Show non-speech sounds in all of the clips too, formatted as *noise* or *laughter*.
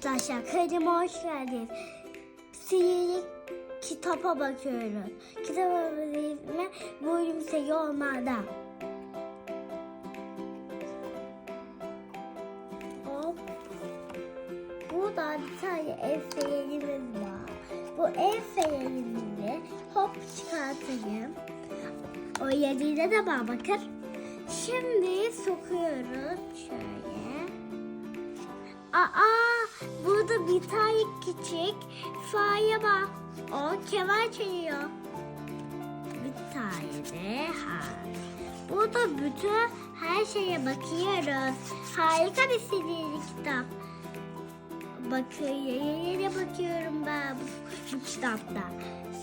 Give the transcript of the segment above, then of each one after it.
Arkadaşlar kanalıma hoş geldiniz. Sihirli kitaba bakıyoruz. Kitabın ismi Bölüm Seyir Olmadan. Hop. Burada bir tane ev seyirimiz var. Bu ev seyirimizi hop çıkartayım. O yediğine de bak bakın. Şimdi sokuyoruz şöyle. Aa, burada bir tane küçük fare var. O keman çalıyor. Bir tane de ha. Burada bütün her şeye bakıyoruz. Harika bir sihirli kitap. Bakıyorum, bakıyorum ben bu, bu kitapta.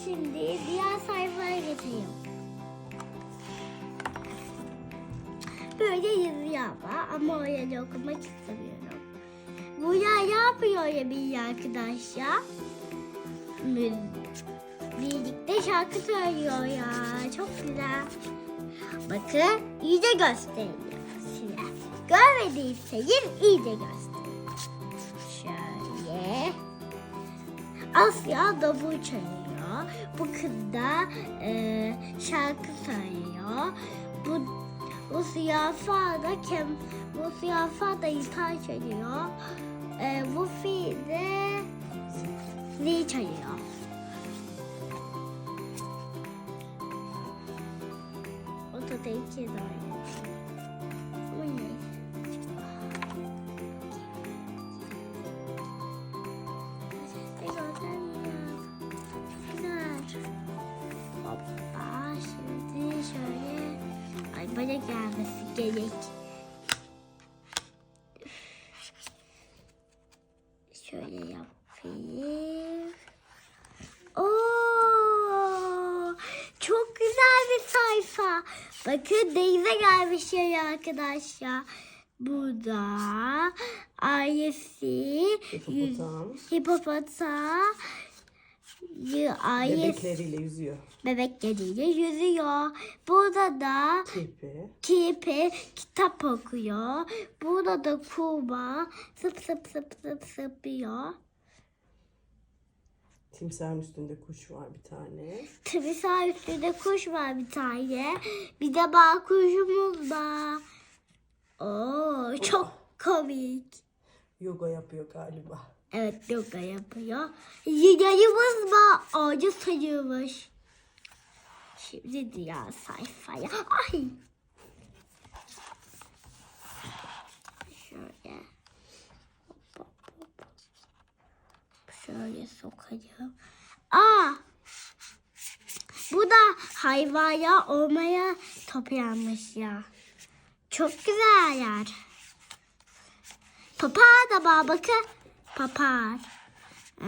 Şimdi diğer sayfaya geçeyim. Böyle yazıyor var ama oraya okumak istemiyorum. Ya yapıyor ya bir arkadaşlar? Mü- Birlikte şarkı söylüyor ya. Çok güzel. Bakın iyice gösteriyor size. Görmediyseniz iyice gösteriyor. Şöyle. Asya davul çalıyor. Bu kız da e, şarkı söylüyor. Bu bu siyafa da kem, bu siyafa da gitar çalıyor. E, bu fi de zil çalıyor. O da da iki tane. Bu ne? Güzel. Hoppa şimdi şöyle ay bana gelmesi gerek. Bakın denize gelmiş ya arkadaşlar. Burada ailesi Hipopotam. hipopotam y- ailesi Bebekleriyle yüzüyor. bebekleriyle yüzüyor. Burada da Kirpi. kirpi kitap okuyor. Burada da kurbağa sıp sıp sıp sıp sıpıyor. Timsahın üstünde kuş var bir tane. Timsah üstünde kuş var bir tane. Bir de bal kuşumuz var. Oo, çok komik. Yoga yapıyor galiba. Evet yoga yapıyor. Yayımız var. Ağacı sayıyormuş. Şimdi diğer sayfaya. Ay. Şöyle. Hop, hop, hop. Sokayım. Aa. Bu da hayvaya olmaya toplayanmış ya. Çok güzel yer. Papağan da var bakın. Papağan. Ee,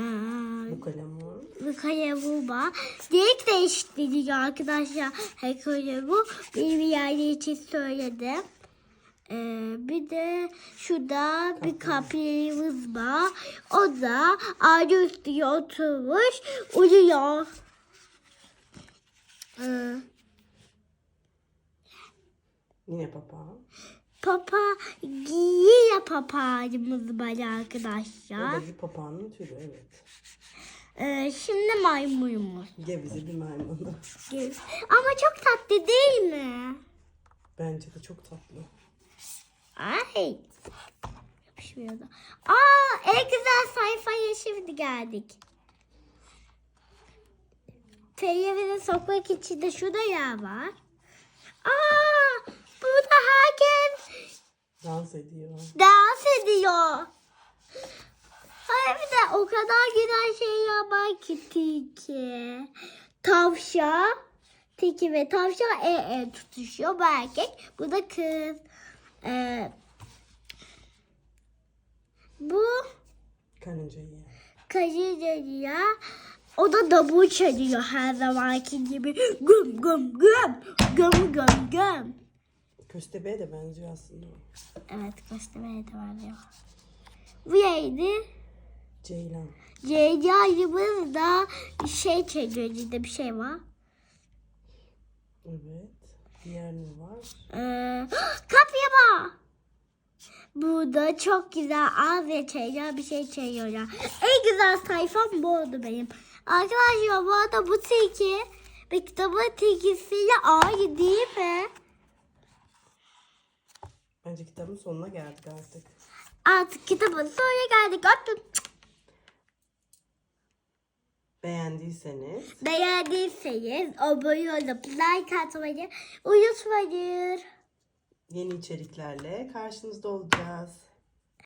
Bu kalem var. Hikaye bu var. Direkt değiştiriyor arkadaşlar. Hikaye bu. Bir yerde için söyledim. Ee, bir de şurada bir kapıyımız var. O da ağacı üstüne oturmuş uyuyor. Ee, Yine papağan. papa yine papağanımız var O arkadaşlar. da bir papağanın türü evet. Ee, şimdi maymunumuz. Gevize bir maymunu. Ama çok tatlı değil mi? Bence de çok tatlı. Ay. Yapışmıyordu. Aa en güzel sayfaya şimdi geldik. Televizyon sokmak için de şurada yer var. Aa burada herkes Dans ediyor. dans ediyor. Hayır bir de o kadar güzel şeyler var ki Tiki. Tavşan. Tiki ve tavşan el el tutuşuyor. Bu erkek. Bu da kız. Ee, bu Karınca yiyen. kayıcıya o da davul çalıyor her zamanki gibi. Güm güm güm. Güm güm güm. Köstebeğe de benziyor aslında. Evet göstermeye devam ediyor. Bu neydi? Ceylan. Ceyda'yımız da şey içinde bir şey var. Evet. Diğer ne var? Ee, *gasps* kapya var. Burada çok güzel az ve bir şey çayıyorlar. En güzel sayfam bu oldu benim. Arkadaşlar bu arada bu tilki bir kitabın tilkisiyle aynı değil mi? Bence kitabın sonuna geldik artık. Artık kitabın sonuna geldik. Öptüm. Beğendiyseniz Beğendiyseniz abone olup like atmayı unutmayın. yeni içeriklerle karşınızda olacağız.